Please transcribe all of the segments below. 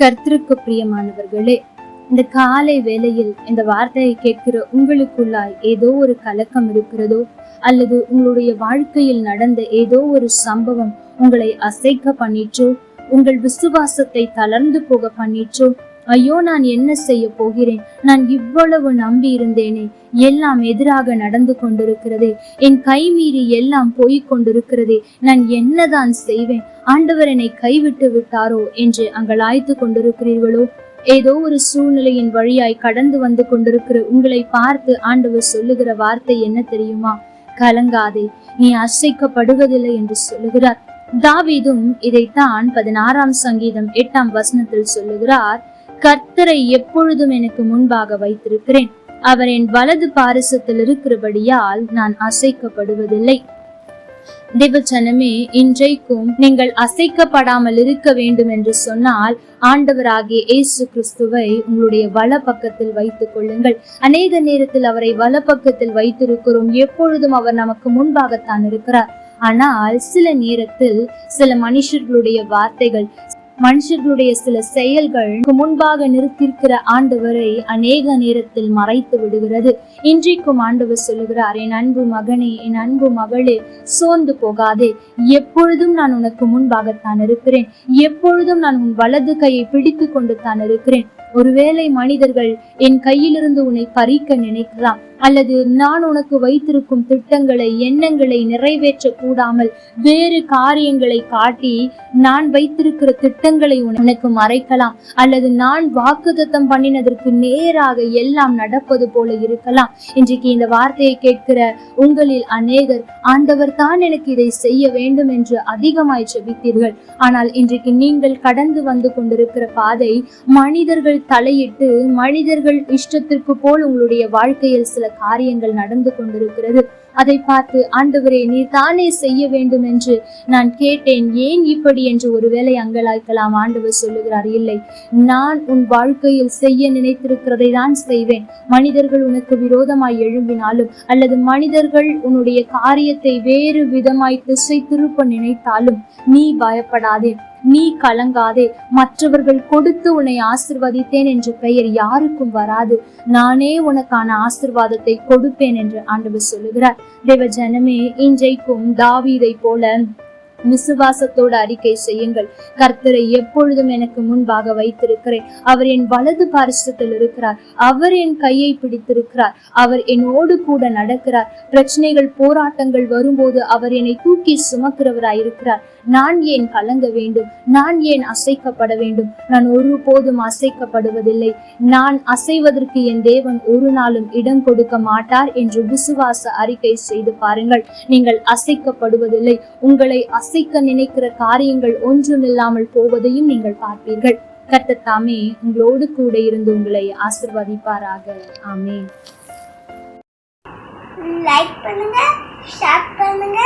கர்த்தருக்கு பிரியமானவர்களே இந்த காலை வேளையில் இந்த வார்த்தையை கேட்கிற உங்களுக்குள்ளாய் ஏதோ ஒரு கலக்கம் இருக்கிறதோ அல்லது உங்களுடைய வாழ்க்கையில் நடந்த ஏதோ ஒரு சம்பவம் உங்களை அசைக்க பண்ணிற்றோ உங்கள் விசுவாசத்தை தளர்ந்து போக பண்ணிற்றோ ஐயோ நான் என்ன செய்ய போகிறேன்? நான் இவ்வளவு நம்பி இருந்தேனே. எல்லாம் எதிராக நடந்து கொண்டிருக்கிறதே. என் கை மீறி எல்லாம் போய் கொண்டிருக்கிறதே. நான் என்னதான் செய்வேன்? ஆண்டவர் என்னை கைவிட்டு விட்டாரோ என்று அங்கலாய்த்து கொண்டிருக்கிறீர்களோ? ஏதோ ஒரு சூழ்நிலையின் வழியாய் கடந்து வந்து கொண்டிருக்கிற உங்களை பார்த்து ஆண்டவர் சொல்லுகிற வார்த்தை என்ன தெரியுமா? கலங்காதே. நீ அசைக்கப்படுவதில்லை என்று சொல்லுகிறார். தாவீதும் இதைத்தான் பதினாறாம் சங்கீதம் எட்டாம் வசனத்தில் சொல்லுகிறார். கர்த்தரை எப்பொழுதும் எனக்கு முன்பாக வைத்திருக்கிறேன். அவர் என் வலது பாரிசத்தில் இருக்கிறபடியால் நான் அசைக்கப்படுவதில்லை. தேவச்சனமே இன்றைக்கும் நீங்கள் அசைக்கப்படாமல் இருக்க வேண்டும் என்று சொன்னால் ஆண்டவராகிய இயேசு கிறிஸ்துவை உங்களுடைய வல பக்கத்தில் வைத்துக் கொள்ளுங்கள். அநேக நேரத்தில் அவரை வல பக்கத்தில் வைத்திருக்கிறோம். எப்பொழுதும் அவர் நமக்கு முன்பாகத்தான் இருக்கிறார். ஆனால் சில நேரத்தில் சில மனுஷர்களுடைய வார்த்தைகள் மனுஷர்களுடைய சில செயல்கள் முன்பாக நிறுத்திருக்கிற ஆண்டவரை அநேக நேரத்தில் மறைத்து விடுகிறது. இன்றைக்கும் ஆண்டவர் சொல்லுகிறார் என் அன்பு மகனே என் அன்பு மகளே சோர்ந்து போகாதே. எப்பொழுதும் நான் உனக்கு முன்பாகத்தான் இருக்கிறேன். எப்பொழுதும் நான் உன் வலது கையை பிடித்து கொண்டு தான் இருக்கிறேன். ஒருவேளை மனிதர்கள் என் கையிலிருந்து உன்னை பறிக்க நினைக்கலாம். அல்லது நான் உனக்கு வைத்திருக்கும் திட்டங்களை எண்ணங்களை நிறைவேற்ற கூடாமல் வேறு காரியங்களை காட்டி நான் வைத்திருக்கிற திட்டங்களை உனக்கு மறைக்கலாம். அல்லது நான் வாக்குதத்தம் பண்ணினதற்கு நேராக எல்லாம் நடப்பது போல இருக்கலாம். இன்றைக்கு இந்த வார்த்தையை கேட்கிற உங்களில் அநேகர் ஆண்டவர் தான் எனக்கு இதை செய்ய வேண்டும் என்று அதிகமாய் செபித்தீர்கள். ஆனால் இன்றைக்கு நீங்கள் கடந்து வந்து கொண்டிருக்கிற பாதை மனிதர்கள் தலையிட்டு மனிதர்கள் இஷ்டத்திற்கு போல் உங்களுடைய வாழ்க்கையில் சில காரியங்கள் நடந்து கொண்டிருக்கிறது. அதை பார்த்து ஆண்டவரே நீர் தானே செய்ய வேண்டும் என்று நான் கேட்டேன். ஏன் இப்படி என்று ஒருவேளை அங்கலாய்க்கலாம். ஆண்டவர் சொல்லுகிறார் இல்லை நான் உன் வாழ்க்கையில் செய்ய நினைத்திருக்கிறதை தான் செய்வேன். மனிதர்கள் உனக்கு விரோதமாய் எழும்பினாலும் அல்லது மனிதர்கள் உன்னுடைய காரியத்தை வேறு விதமாய் திசை திருப்ப நினைத்தாலும் நீ பயப்படாதே நீ கலங்காதே. மற்றவர்கள் கொடுத்து உன்னை ஆசிர்வதித்தேன் என்ற பெயர் யாருக்கும் வராது. நானே உனக்கான ஆசிர்வாதத்தை கொடுப்பேன் என்று ஆண்டவர் சொல்லுகிறார். தேவ ஜனமே இன்றைக்கும் தாவீதை போல விசுவாசத்தோடு அறிக்கை செய்யுங்கள். கர்த்தரை எப்பொழுதும் எனக்கு முன்பாக வைத்திருக்கிறேன். அவர் என் வலது பாரிசத்தில் இருக்கிறார். அவர் என் கையை பிடித்திருக்கிறார். அவர் என்னோடு கூட நடக்கிறார். பிரச்சனைகள் போராட்டங்கள் வரும்போது அவர் என்னை தூக்கி சுமக்கிறவராயிருக்கிறார். நான் ஏன் கலங்க வேண்டும்? நான் ஏன் அசைக்கப்பட வேண்டும்? நான் ஒருபோதும் அசைக்கப்படுவதில்லை. நான் அசைவதற்கு என் தேவன் ஒரு நாளும் இடம் கொடுக்க மாட்டார் என்று விசுவாச அறிக்கை செய்து பாருங்கள். நீங்கள் அசைக்கப்படுவதில்லை. உங்களை அசைக்க நினைக்கிற காரியங்கள் ஒன்றுமில்லாமல் போவதையும் நீங்கள் பார்ப்பீர்கள். கத்தத்தாமே உங்களோடு கூட இருந்து உங்களை ஆசிர்வதிப்பாராக. ஆமே லைக் பண்ணுங்க ஷேர் பண்ணுங்க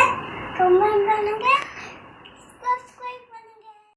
கமெண்ட் பண்ணுங்க.